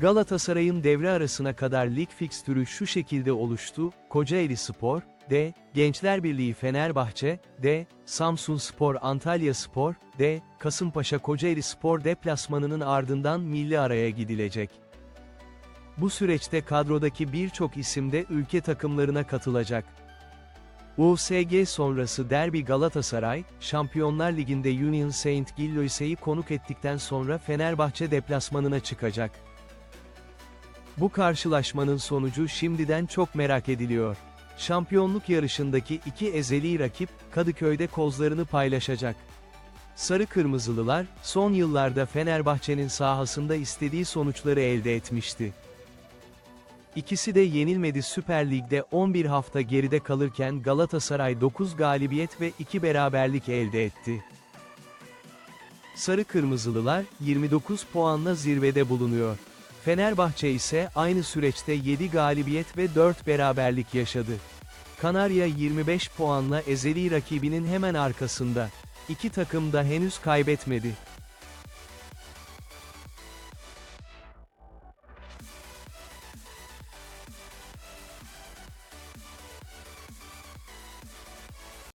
Galatasaray'ın devre arasına kadar lig fikstürü şu şekilde oluştu, Kocaeli Spor, D, Gençler Birliği Fenerbahçe, D, Samsun Spor Antalya Spor, D, Kasımpaşa Kocaeli Spor deplasmanının ardından milli araya gidilecek. Bu süreçte kadrodaki birçok isim de ülke takımlarına katılacak. USG sonrası derbi Galatasaray, Şampiyonlar Ligi'nde Union Saint Gilloise'yi konuk ettikten sonra Fenerbahçe deplasmanına çıkacak. Bu karşılaşmanın sonucu şimdiden çok merak ediliyor. Şampiyonluk yarışındaki iki ezeli rakip, Kadıköy'de kozlarını paylaşacak. Sarı Kırmızılılar, son yıllarda Fenerbahçe'nin sahasında istediği sonuçları elde etmişti. İkisi de yenilmedi Süper Lig'de 11 hafta geride kalırken Galatasaray 9 galibiyet ve 2 beraberlik elde etti. Sarı Kırmızılılar, 29 puanla zirvede bulunuyor. Fenerbahçe ise aynı süreçte 7 galibiyet ve 4 beraberlik yaşadı. Kanarya 25 puanla ezeli rakibinin hemen arkasında. İki takım da henüz kaybetmedi.